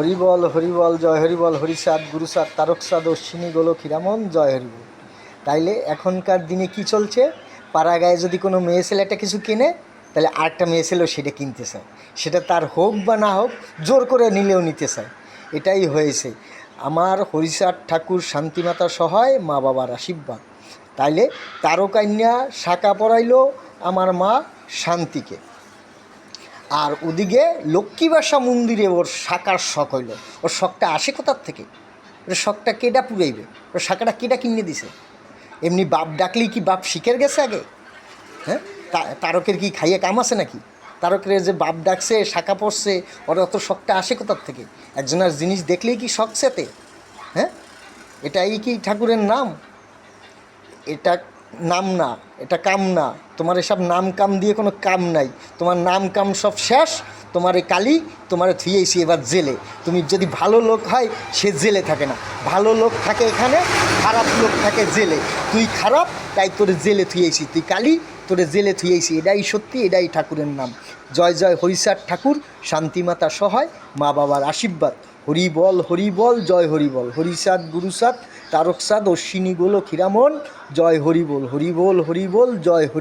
হরিবল হরিবল, জয় হরিবল, হরিসাদ, গুরুসাদ, তারকসাদ, অশ্বিনী, গোলক হিরামন জয় হরিবল। তাইলে এখনকার দিনে কি চলছে? পাড়া গায়ে যদি কোনো মেয়ে ছেলেটা কিছু কেনে তাহলে আরেকটা মেয়ে ছেলেও সেটা কিনতে চায়। সেটা তার হোক বা না হোক, জোর করে নিলেও নিতে চায়। এটাই হয়েছে। আমার হরিচাঁদ ঠাকুর শান্তিমাতা সহায়, মা বাবার আশীর্বাদ। তাইলে তারকান্যা শাখা পড়াইলো আমার মা শান্তিকে। আর ওদিকে লক্ষ্মীবাসা মন্দিরে ওর শাকার শখ হইল। ওর শখটা আসে কোথার থেকে? ওর শখটা কেডা পুরাইবে? ওর শাখাটা কেডা কিনে দিছে? এমনি বাপ ডাকলেই কি বাপ শিখের গেছে আগে? হ্যাঁ? তারকের কি খাইয়ে কাম আছে নাকি? তারকের যে বাপ ডাকছে, শাখা পড়ছে, ওর অত শখটা আসে কোথার থেকে? একজনের জিনিস দেখলেই কি শখ সেতে? হ্যাঁ? এটাই কি ঠাকুরের নাম? এটা নাম না, এটা কাম না। তোমার এসব নাম কাম দিয়ে কোনো কাম নাই। তোমার নাম কাম সব শেষ, তোমার এই কালি, তোমার থুয়েছি এবার জেলে। তুমি যদি ভালো লোক হয়, সে জেলে থাকে না। ভালো লোক থাকে এখানে, খারাপ লোক থাকে জেলে। তুই খারাপ, তাই তোর জেলে থুয়েছি তুই কালি, তোরে জেলে থুয়েছি এটাই সত্যি, এটাই ঠাকুরের নাম। জয় জয় হরিচাঁদ ঠাকুর, শান্তিমাতা সহায়, মা বাবার আশীর্বাদ। হরি বল হরি বল জয় হরি বল হরিসাদ, গুরুসাদ, তারকসাদ অশ্বিনী গোলক হীরামন জয় হরি বল হরি বল হরি বল জয় হরি